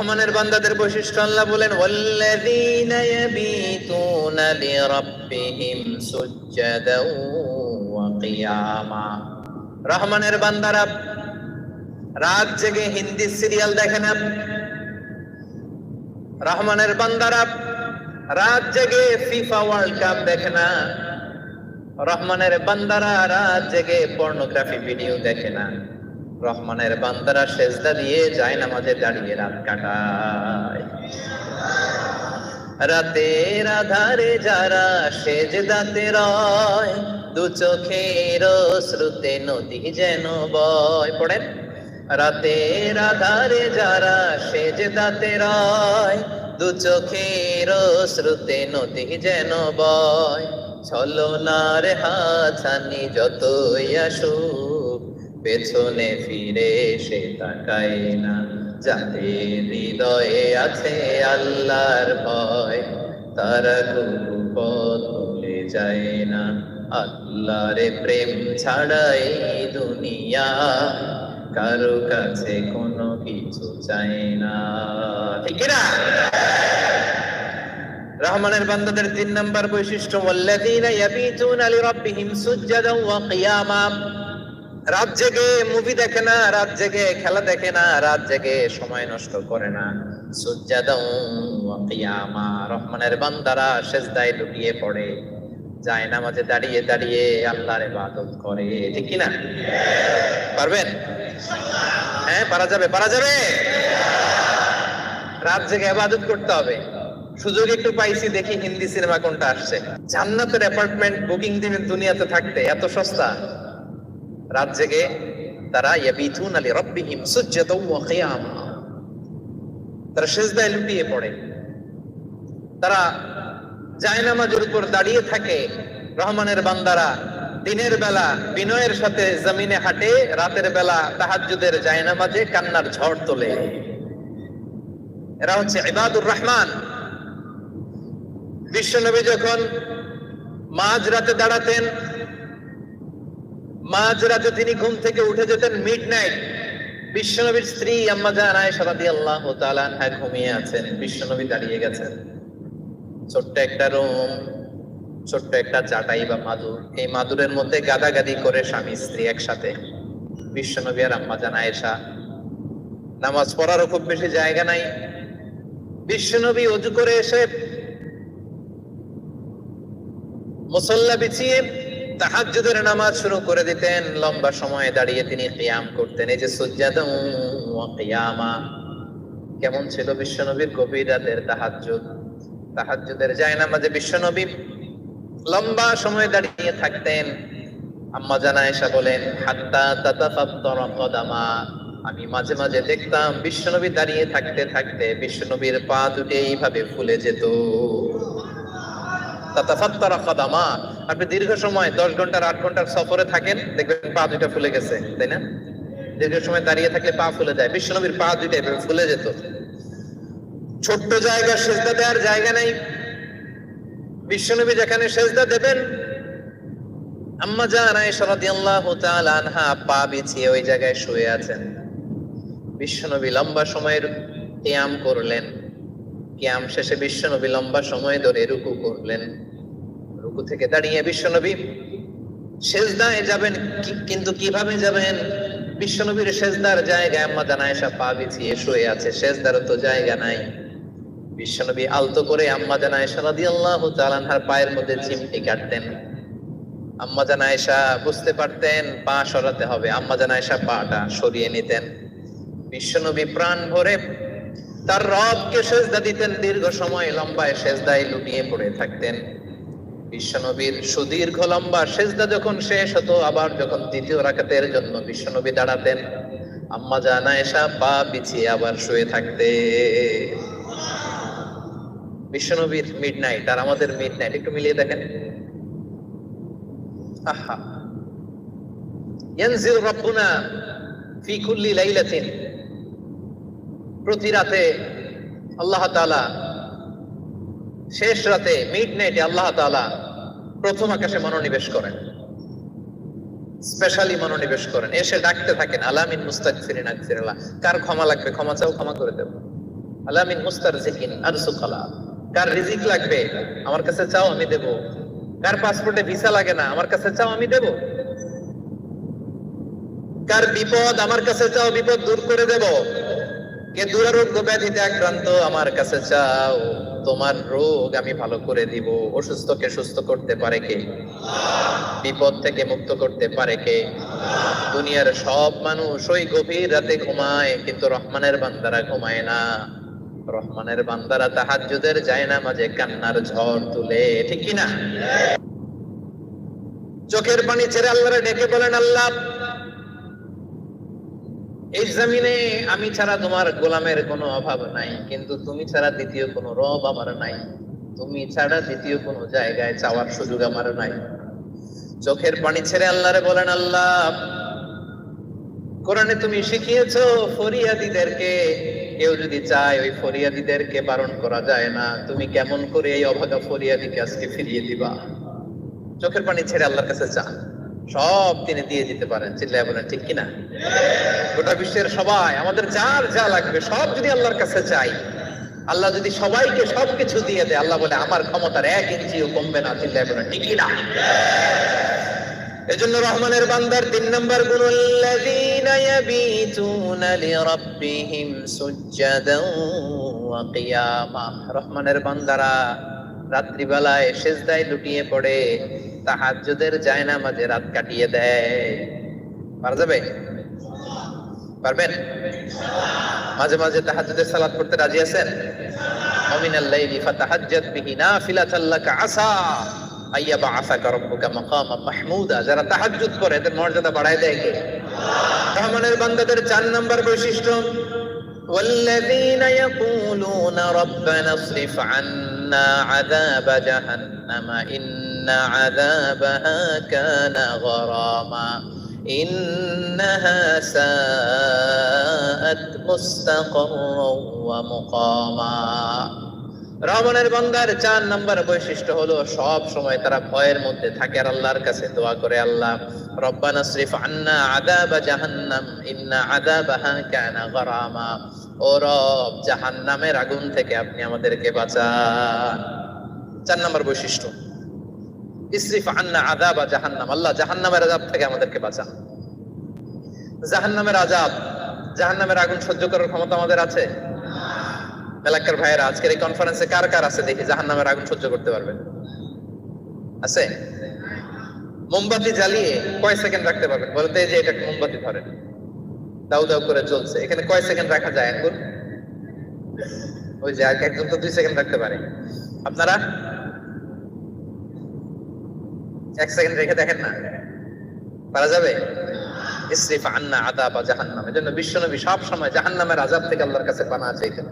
রহমানের বান্দাদের বৈশিষ্ট্য আল্লাহ বলেন, ওয়াল্লাযীনা ইয়াবিতুনা লিরাব্বিহিম সুজ্জাদাও ওয়া কিয়ামা। রহমানের বান্দারা, রাত জেগে হিন্দি সিরিয়াল দেখে না? রহমানের বান্দারা, রাত জেগে ফিফা ওয়ার্ল্ড কাপ দেখে না? রহমানের বান্দারা, রাত জেগে পর্নোগ্রাফি ভিডিও দেখে না? রহমানের বান্দারা সেজদা দিয়ে যায় নামাজে দাঁড়িয়ে রাত কাটায়। রাতের আধারে যারা সেজদাতে রয়, দু চোখের শ্রুতে নদী যেন বয়। পড়েন? রাতের আধারে যারা সেজদাতে রয়, দু চোখের শ্রুতে নদী যেন বয়। ছলনার হাছানি যতই আসুক পেছনে ফিরে সে তাকায় না। যাদের হৃদয়ে আছে আল্লাহর ভয়, তারা গুরু পথ ভুলে যায় না। আল্লাহরে প্রেম ছাড়াই দুনিয়া কারও কাছে কোনো কিছু চাই না। ঠিক না রহমানের বান্দাদের তিন নম্বর বৈশিষ্ট্য, ওয়াল্লাযীনা ইয়াবিতুনা লিরাব্বিহিম সুজদান ওয়া কিয়ামা। রাত জেগে মুভি দেখে না, রাত জেগে খেলা দেখে না, রাত জেগে সময় নষ্ট করে না। রহমানের বান্দারা সেজদায় লুটিয়ে পড়ে। যায় নামাজে দাঁড়িয়ে দাঁড়িয়ে আল্লাহর ইবাদত করে। ঠিক কি না পারবেন? হ্যাঁ পারা যাবে পারা যাবে। রাত জেগে ইবাদত করতে হবে। সুযোগ একটু পাইছি, দেখি হিন্দি সিনেমা কোনটা আসছে। জান্নাতের অ্যাপার্টমেন্ট বুকিং দিবেন দুনিয়াতে থাকতে, এত সস্তা। রাত জেগে তারা, ইয়াবিতুন আলি রাব্বিহিম সুজদাও ওয়া কিয়ামা তারা সিজদায় লুটিয়ে পড়ে। তারা জায়নামাজের উপর দাঁড়িয়ে থাকে। রহমানের বান্দারা দিনের বেলা বিনয়ের সাথে জমিনে হাঁটে, রাতের বেলা তাহাজ্জুদের জায়নামাজে কান্নার ঝড় তোলে। এরা হচ্ছে ইবাদুর রহমান। বিশ্বনবী যখন মাঝ রাতে দাঁড়াতেন মাঝ রাতে তিনি ঘুম থেকে উঠে যেতেন মিড নাইট বিশ্বনবীর স্ত্রী আম্মা জান আয়েশা ঘুমিয়ে আছেন। বিশ্বনবী দাঁড়িয়ে গেছেন। ছোট্ট একটা রুম, ছোট্ট একটা চাটাই বা মাদুর। এই মাদুরের মধ্যে গাদাগাদি করে স্বামী, স্ত্রী একসাথে। বিশ্বনবী আর আম্মা জান আয়েশা, নামাজ পড়ারও খুব বেশি জায়গা নাই। বিশ্বনবী অজু করে এসে মুসল্লা বিছিয়ে তাহাজ্জুদের নামাজ শুরু করে দিতেন। লম্বা সময় দাঁড়িয়ে তিনি কিয়াম করতেন। এই যে সুজ্জাদা কিয়ামা কেমন ছিল বিশ্বনবীর গভীর রাতের তাহাজ্জুদ? তাহাজ্জুদের যায় নামাজে বিশ্বনবী লম্বা সময় দাঁড়িয়ে থাকতেন। আম্মা জানা এসা বলেন, হাত্তা তাতাফাত্তারা কদামা। আমি মাঝে মাঝে দেখতাম বিশ্বনবী দাঁড়িয়ে থাকতে থাকতে বিশ্বনবীর পা দুটো এইভাবে ফুলে যেত। তাতাফাত্তারা কদামা? আপনি দীর্ঘ সময়, দশ ঘণ্টার আট ঘণ্টার সফরে থাকেন, দেখবেন পা দুইটা ফুলে গেছে, তাই না? দীর্ঘ সময় দাঁড়িয়ে থাকলে পা ফুলে যায়। বিশ্বনবীর পা দুইটা ফুলে যেত। ছোট্ট জায়গা সেজদা দেওয়ার জায়গা নেই। বিশ্বনবী যেখানে সেজদা দেবেন, আম্মা আনহা পা বিছিয়ে ওই জায়গায় শুয়ে আছেন। বিশ্বনবী লম্বা সময়ের কিয়াম করলেন। কিয়াম শেষে বিশ্বনবী লম্বা সময় ধরে রুকু করলেন। রুকু থেকে দাঁড়িয়ে বিশ্বনবী সেজদায় যাবেন কিন্তু কীভাবে যাবেন? বিশ্বনবীর সেজদার জায়গায় আম্মা জান আয়েশা পা বিছিয়ে শুয়ে আছে, সেজদার তো জায়গা নাই। বিশ্বনবী আলতো করে আম্মা পায়ের মধ্যে চিমটি কাটতেন। আম্মা জান আয়েশা বুঝতে পারতেন, পা সরাতে হবে। আম্মা জান আয়েশা পাটা সরিয়ে নিতেন। বিশ্বনবী প্রাণ ভরে তার রবকে সেজদা দিতেন। দীর্ঘ সময় লম্বায় সেজদায় লুটিয়ে পড়ে থাকতেন। বিশ্বনবীর সুদীর্ঘ লম্বা সেজদা যখন শেষ হতো, আবার যখন দ্বিতীয় রাকাতের জন্য বিশ্বনবী দাঁড়াতেন, আম্মা জানা এসা পা বিছিয়ে আবার শুয়ে থাকতে। বিশ্বনবীর মিড নাইট আর আমাদের মিড নাইট একটু মিলিয়ে দেখেন। ইয়ানজিল রাব্বুনা ফি কুল্লি লাইলাতিন। প্রতি রাতে আল্লাহ তাআলা শেষ রাতে মিড নাইটে আল্লাহ তাআলা প্রথম আকাশে মনোনিবেশ করেন। স্পেশালি মনোনিবেশ করেন। এসে ডাকতে থাকেন, আলামিন মুস্তাগফিরিন আগফিরাল্লাহ কার ক্ষমা লাগবে? ক্ষমা চাও, ক্ষমা করে দেব আলামিন মুস্তারজিকিন আরসুকালা কার রিজিক লাগবে? আমার কাছে চাও, আমি দেব। কার পাসপোর্টে ভিসা লাগে না? আমার কাছে চাও, আমি দেব। কার বিপদ? আমার কাছে চাও, বিপদ দূর করে দেব। কে দুরারোগ্য ব্যাধিতে আক্রান্ত, আমার কাছে চাও। তোমার রোগ আমি ভালো করে দিব। অসুস্থকে সুস্থ করতে পারে কে? বিপদ থেকে মুক্ত করতে পারে কে? দুনিয়ার সব মানুষ ওই গভীর রাতে ঘুমায়, কিন্তু রহমানের বান্দারা ঘুমায় না। রহমানের বান্দারা তাহাজ্জুদের যায় না মাঝে কান্নার ঝড় তুলে, ঠিক কি না চোখের পানি ছেড়ে আল্লাহরে ডেকে বলেন, আল্লাহ এই জমিনে আমি ছাড়া তোমার গোলামের কোনো অভাব নাই, কিন্তু তুমি ছাড়া দ্বিতীয় কোনো রব আমার নাই। তুমি ছাড়া দ্বিতীয় কোনো জায়গায় চাওয়ার সুযোগ আমার নাই। চোখের পানি ছেড়ে আল্লাহরে বলেন, আল্লাহ, কোরআনে তুমি শিখিয়েছো ফরিয়াদিদেরকে, কেউ যদি চায় ওই ফরিয়াদিদেরকে বারণ করা যায় না। তুমি কেমন করে এই অভাগা ফরিয়াদিকে আজকে ফিরিয়ে দিবা? চোখের পানি ছেড়ে আল্লাহর কাছে চান। সব তিনি দিয়ে দিতে পারেন চিল্লায় বলেন, ঠিক কিনা? গোটা বিশ্বের সবাই, আমাদের যার যা লাগবে, সব যদি আল্লাহর কাছে চাই, আল্লাহ যদি সবাইকে সবকিছু দিয়ে দেয়, আল্লাহ বলে, আমার ক্ষমতার এক ইঞ্চিও কমবে না চিল্লায় বলেন, ঠিক কিনা? এজন্য রহমানের বান্দার তিন নম্বর গুণ, আল্লাযীনা ইয়াবিতুনা লিরাব্বিহিম সুজদান ওয়া কিয়ামা রহমানের বান্দারা রাত্রিবেলায় সেজদায় লুটিয়ে পড়ে তাহাজ্জুদের জায়নামাজে রাত কাটিয়ে দেয় পারা যাবে পারবেন মাঝে মাঝে তাহাজ্জুদের সালাত করতে রাজি আছেন আমিনাল লাইলি ফাতাহাজ্জাত বিহি নাফিলাতাল লাকা আসা আইয়াবা আসাকা রব্বুকা মাকামা মাহমুদা যারা তাহাজ্জুদ করে এদের মর্যাদা বাড়ায় দেয় কে রহমানের বান্দাদের চার নাম্বার বৈশিষ্ট্য والذين يقولون ربنا اصرف عنا عذاب جهنم إن عذابها كان غراما إنها ساءت مستقرا ومقاما রহমানের বান্দার চার নাম্বার বৈশিষ্ট্য হলো সব সময় তারা ভয়ের মধ্যে থাকে আর আল্লাহর কাছে দোয়া করে আল্লাহ রব্বানা শ্রীফ আন্না আদাবা জাহান্নাম ইন্না আদাবাহা কানা গরামা ও রব জাহান্নামের আগুন থেকে আপনি আমাদেরকে বাঁচান চার নাম্বার বৈশিষ্ট্য জাহান্নাম। আল্লাহ জাহান্নামের আজাব থেকে আমাদেরকে বাঁচান। জাহান্নামের আজাব জাহান্নামের আগুন সহ্য করার ক্ষমতা আমাদের আছে? এলাকার ভাইয়েরা, আজকের এই কনফারেন্সে কার কার আছে? দেখি জাহান নামের আগুন সহ্য করতে আছে? মোমবাতি জ্বালিয়ে কয় সেকেন্ড রাখতে পারবেন? বলতে যে এটা মোমবাতি ধরেন। দাউ দাউ করে চলছে এখানে কয় সেকেন্ড রাখা যায়? এখন ওই যে একজন তো দুই সেকেন্ড রাখতে পারে। আপনারা? এক সেকেন্ড রেখে দেখেন না। পারা যাবে? ইসরিফ আন্না আদাব জাহান্নাম। এজন্য বিশ্বনবী সব সময় জাহান্নামের আজাব থেকে আল্লাহর কাছে পানা চাইতেন।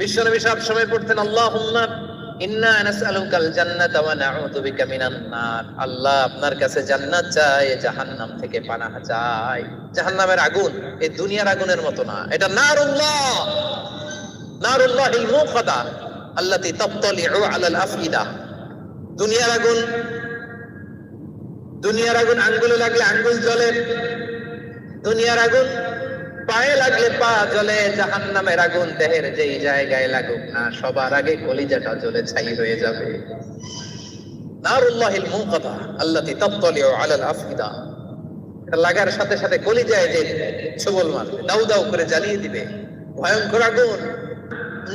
বিশ্বনবী সব সময় পড়তেন, আল্লাহুম্মা ইন্না নাসআলুকাল জান্নাতা ওয়া নাউযু বিকা মিনান নার। আল্লাহ আপনার কাছে জান্নাত চাই জাহান্নাম থেকে পানাহ চাই জাহান্নামের আগুন এই দুনিয়ার আগুনের মতো না। এটা নারুল্লাহ। নারুল্লাহিল মুকাদা আল্লাতী তাত্তালিউ আলাল আফইদা। দুনিয়ার আগুন দুনিয়ার আগুন আঙ্গুলে লাগলে আঙ্গুল জ্বলে। দুনিয়ার আগুন পায়ে লাগলে পা জ্বলে। জাহান নামের আগুন দেহের যেই জায়গায় লাগুক না, সবার আগে কলিজাটা জ্বলে ছাই হয়ে যাবে। নারুল্লাহিল মুকাদা আল্লাতী আলাল আফইদা এটা লাগার সাথে সাথে কলিজায় যে ছবল মারবে, দাউ দাউ করে জ্বালিয়ে দিবে। ভয়ঙ্কর আগুন।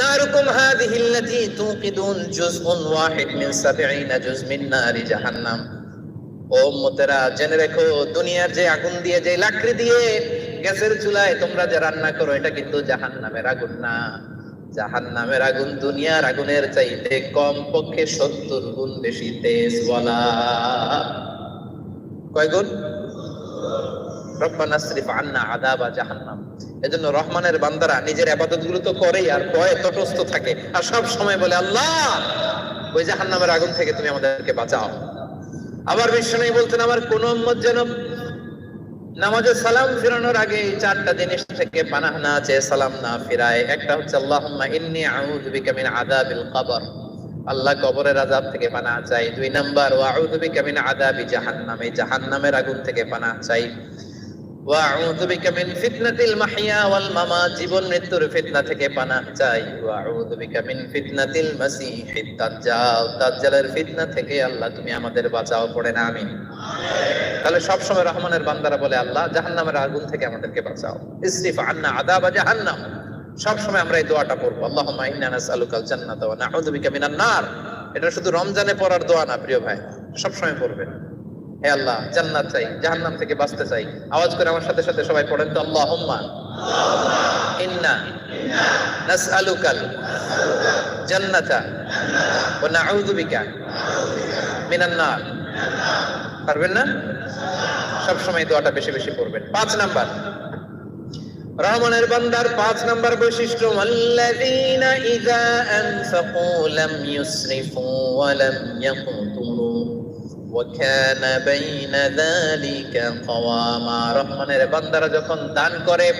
নারুকুম হাদিহি আল্লাতী তুকিদুন জুজউন ওয়াহিদ মিন 70 জুজ মিন নারি জাহান্নাম। ও উম্মতেরা, জেনে রেখো, দুনিয়ার যে আগুন দিয়ে, যে লাকড়ি দিয়ে গ্যাসের চুলায় তোমরা যে রান্না করো, এটা কিন্তু জাহান নামের আগুন না। জাহান নামের আগুন দুনিয়ার আগুনের চাইতে কম পক্ষে সত্তর গুণ বেশি তেজ বলা কয় গুণ? রব্বানা শ্রীফ আন্না আদাবা জাহান্নাম। এজন্য রহমানের বান্দারা নিজের আবাদতগুলো তো করেই, আর ভয়ে তটস্থ থাকে। আর সব সময় বলে, আল্লাহ, ওই জাহান্নামের আগুন থেকে তুমি আমাদেরকে বাঁচাও। আবার বিষ্ণু বলতেন আমার কোন যেন নামাজে সালাম ফিরানোর আগে চারটা জিনিস থেকে পানাহ না আছে সালাম না ফিরায়। একটা হচ্ছে, আল্লাহুম্মা ইন্নি আউযু বিকা মিন আযাবিল কবর। আল্লাহ কবরের আযাব থেকে পানাহ চাই। দুই নাম্বার, ওয়া আউযু বিকা মিন আযাবি জাহান্নাম। জাহান্নামের আগুন থেকে পানাহ চাই। ওয়া আউযু বিকা মিন ফিতনাতিল ওয়াল জীবন মৃত্যুর ফিতনা থেকে চাই। ওয়া আউযু বিকা মিন ফিতনাতিল দাজ্জাল, দাজ্জালের ফিতনা থেকে আল্লাহ তুমি আমাদের বাঁচাও, পড়ে না, আমিন। তাহলে সব সময় রহমানের বান্দারা বলে, আল্লাহ, জাহান্নামের আগুন থেকে আমাদেরকে বাঁচাও। ইসরিফ আন্না আযাবা জাহান্নাম। সব সময় আমরা এই দোয়াটা পড়ব, আল্লাহুম্মা ইন্না নাসআলুকাল জান্নাতা ওয়া নাউযু বিকা মিনান নার। এটা শুধু রমজানে পড়ার দোয়া না, প্রিয় ভাই সব সময় পড়বেন। হে আল্লাহ, জান্নাত চাই, জাহান্নাম থেকে বাঁচতে চাই। আওয়াজ করে আমার সাথে সাথে সবাই পড়েন তো, আল্লাহুম্মা। ইন্না নাসআলুকাল জান্নাতা ওয়া নাউযু বিকা মিনান নার। পারবেন না? সব সময় দোয়াটা বেশি বেশি পড়বেন। পাঁচ নাম্বার। রহমানের বান্দার পাঁচ নাম্বার বৈশিষ্ট্য, আল্লাযীনা ইযা আনফাকু লাম ইউসরিফু ওয়া লাম ইয়াকুতুরু যালিকা কাওয়ামা রহমানের বান্দারা যখন দান করে,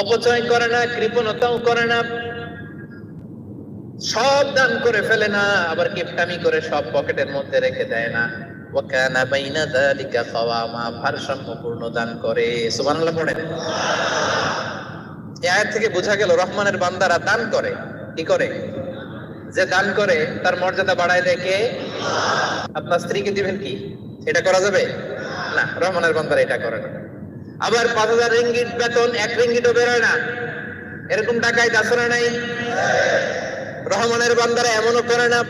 অপচয় করে না, কৃপণতাও করে না, সব দান করে ফেলে না, আবার করে সব পকেটের মধ্যে রেখে দেয় না। ভারসাম্যপূর্ণ দান করে। সুবহানাল্লাহ পড়েন। এই আয়াত থেকে বোঝা গেল, রহমানের বান্দারা দান করে। কি করে? যে দান করে, তার মর্যাদা বাড়ায় দেখে আপনার স্ত্রীকে দিবেন কি? এটা করা যাবে? না, রহমানের বান্দারা এটা করে না আবার পাঁচ হাজার রিঙ্গিট বেতন, এক রিঙ্গিটও বেরোয় না। এরকম টাকায় দাসরা নাই। রহমানের বান্দারা এমনও করে না।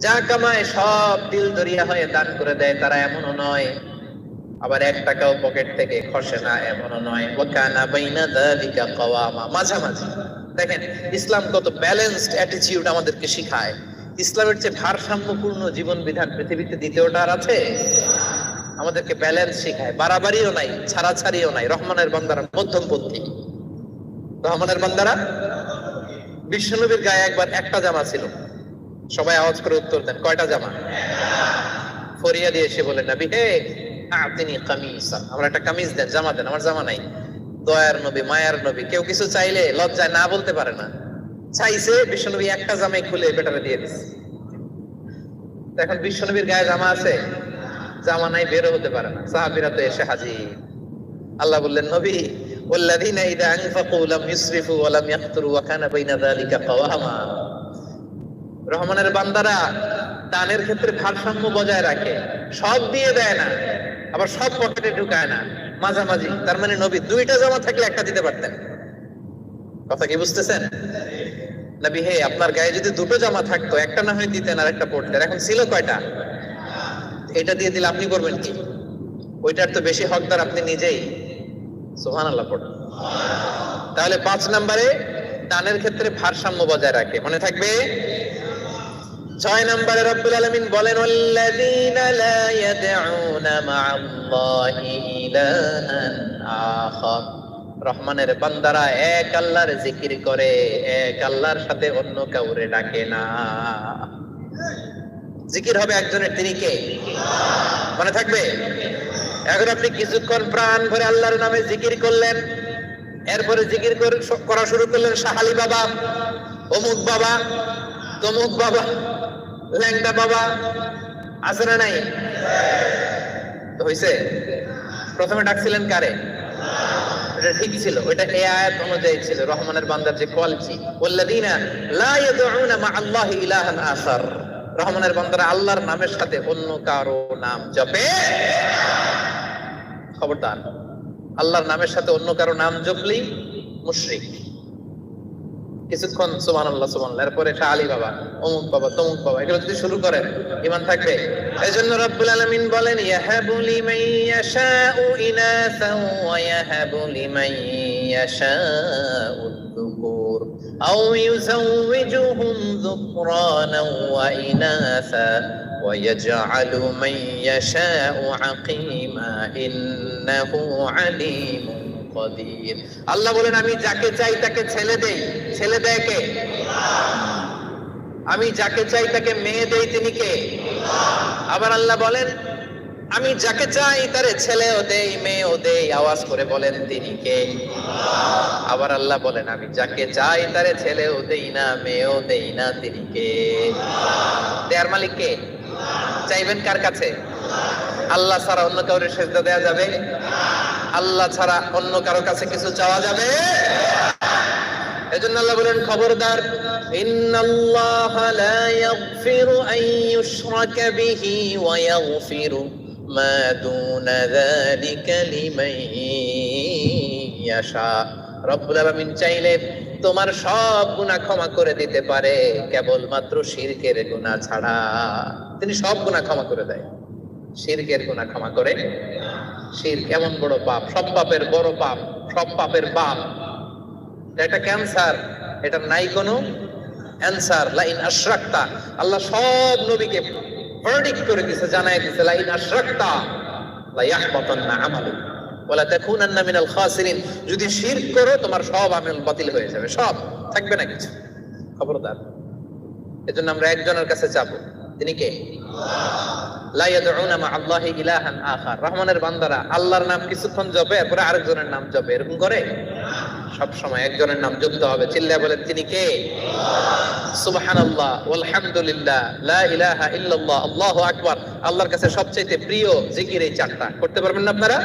যা কামায় সব দিল দরিয়া হয়ে দান করে দেয়, তারা এমনও নয়। আবার এক টাকাও পকেট থেকে খসে না, এমনও নয়। ওয়াকানা বাইনা যালিকা কাওয়ামা, মাঝামাঝি। দেখেন, ইসলাম কত ব্যালেন্সড অ্যাটিটিউড আমাদেরকে শেখায়। ইসলামের চেয়ে ভারসাম্যপূর্ণ জীবন বিধান পৃথিবীতে দ্বিতীয়টা আর আছে? আমাদেরকে ব্যালেন্স শেখায়। বাড়াবাড়িও নাই, ছাড়াছাড়িও নাই। রহমানের বান্দারা মধ্যমপন্থী। রহমানের বান্দারা? বিশ্বনবীর গায়ে একবার একটা জামা ছিল। সবাই আওয়াজ করে উত্তর দেন, কয়টা জামা? ফরিয়া দিয়ে এসে বলেন নবী, হে তিনি কামিসা। আমার একটা কামিজ দেন, জামা দেন, আমার জামা নাই। দয়ার নবী, মায়ার নবী, কেউ কিছু চাইলে লজ্জায় না বলতে পারে না। চাইছে বিশ্বনবী একটা জামাই খুলে বেটারে দিয়ে দিচ্ছে তো এখন বিশ্বনবীর গায়ে জামা আছে জামা নাই বেরো হতে পারে না সাহাবিরা তো এসে হাজির আল্লাহ বললেন নবী والذين إذا أنفقوا لم يسرفوا ولم يقتروا وكان بين ذلك قواما রহমানের বান্দারা দানের ক্ষেত্রে ভারসাম্য বজায় রাখে সব দিয়ে দেয় না আবার সব পকেটে ঢুকায় না মাঝামাঝি তার মানে নবী দুইটা জামা থাকলে একটা দিতে পারতেন কথা কি বুঝতেছেন নবী, হে, আপনার গায়ে যদি দুটো জামা থাকতো, একটা না হয় দিতেন আর একটা পড়তেন এখন ছিল কয়টা? এটা দিয়ে দিলে আপনি করবেন কি? ওইটার তো বেশি হকদার আপনি নিজেই। সোহান আল্লাহ পড়েন। তাহলে পাঁচ নম্বরে দানের ক্ষেত্রে ভারসাম্য বজায় রাখে। মনে থাকবে? ছয় নম্বরে রব্বুল আলামিন বলেন, ওয়াল্লাযীনা লা ইয়াদউনা ইলাহান রহমানের বান্দারা এক আল্লাহর জিকির করে, এক আল্লাহর সাথে অন্য কাউরে ডাকে না। জিকির হবে একজনের, তিনি কে? মনে থাকবে? এখন আপনি কিছুক্ষণ প্রাণ ভরে আল্লাহর নামে জিকির করলেন, এরপরে জিকির করে শুরু করলেন সাহালি বাবা, অমুক বাবা, তমুক বাবা, ল্যাংটা বাবা, আছে না নাই? তো হইছে? প্রথমে ডাকছিলেন কারে? ছিল ওটা এই আয়াত অনুযায়ী ছিল, রহমানের বান্দার যে কোয়ালিটি ওল্লাদিনা লা ইয়াদউনা মা ইলাহান আসার। রহমানের বান্দারা আল্লাহর নামের সাথে অন্য কারও নাম জপে খবরদার, আল্লাহর নামের সাথে অন্য কারও নাম জপলি মুশরিক। কিছুক্ষণ সুবহান আল্লাহ সুবহান এরপরে শাহ আলী বাবা অমুক বাবা তমুক বাবা এগুলো যদি শুরু করেন ইমান থাকবে এই জন্য রব্বুল আলামিন বলেন ইয়াহাবু লিমান ইয়াশাউ ইনাসান ওয়া ইয়াহাবু লিমান ইয়াশাউ الذكور أو يزوجهم ذكرانا وإناثا ويجعل من يشاء عقيما إنه عليم কদির। আল্লাহ বলেন, আমি যাকে চাই তাকে ছেলে দেই। ছেলে দেয় কে? আমি যাকে চাই তাকে মেয়ে দেই, তিনি কে? আবার আল্লাহ বলেন, আমি যাকে চাই তারে ছেলেও দেই, মেয়েও দেই। আওয়াজ করে বলেন, তিনি কে? আবার আল্লাহ বলেন, আমি যাকে চাই তারে ছেলেও দেই না, মেয়েও দেই না, তিনি কে? দেয়ার মালিক কে? চাইবেন কার কাছে? আল্লাহ ছাড়া অন্য কাউরে সেজদা দেওয়া যাবে? আল্লাহ ছাড়া অন্য কারও কাছে কিছু চাওয়া যাবে? এজন্য আল্লাহ বলেন, খবরদার, ইন্নাল্লাহ লা ইয়াগফিরু আন ইউশরাকা বিহি ওয়া ইয়াগফিরু মা দুনা যালিকা লিমান ইয়াশা। রব্বুল আলামিন চাইলে তোমার সব গুনাহ ক্ষমা করে দিতে পারে, কেবলমাত্র শিরকের গুনাহ ছাড়া। তিনি সব গুনাহ ক্ষমা করে দেয়। শিরকের গুনাহ ক্ষমা করে শির কেমন বড় পাপ। সব পাপের বড় পাপ, সব পাপের পাপ। এটা ক্যান্সার, এটা নাই কোনো অ্যান্সার। লাইন আশরাক্তা। আল্লাহ সব নবীকে ভার্ডিক্ট করে দিয়েছে জানাই দিয়েছে লাইন আশরাক্তা। লা ইয়াহবাতান্না আমালুক। ওয়ালা তাকুনান্না মিনাল খাসিরিন। যদি শিরক করো, তোমার সব আমল বাতিল হয়ে যাবে। সব। থাকবে না কিছু। খবরদার। এজন্য আমরা একজনের কাছে যাব। তিনি কে? রহমানের বান্দারা, আল্লাহর নাম কিছুক্ষণ জপে আরেকজনের নাম জপে, এরকম করে? একজনের নাম জপতে হবে। চিল্লা বলেন, তিনি কে? আল্লাহর কাছে সবচেয়ে প্রিয় জিকির এই চারটা। করতে পারবেন না আপনারা?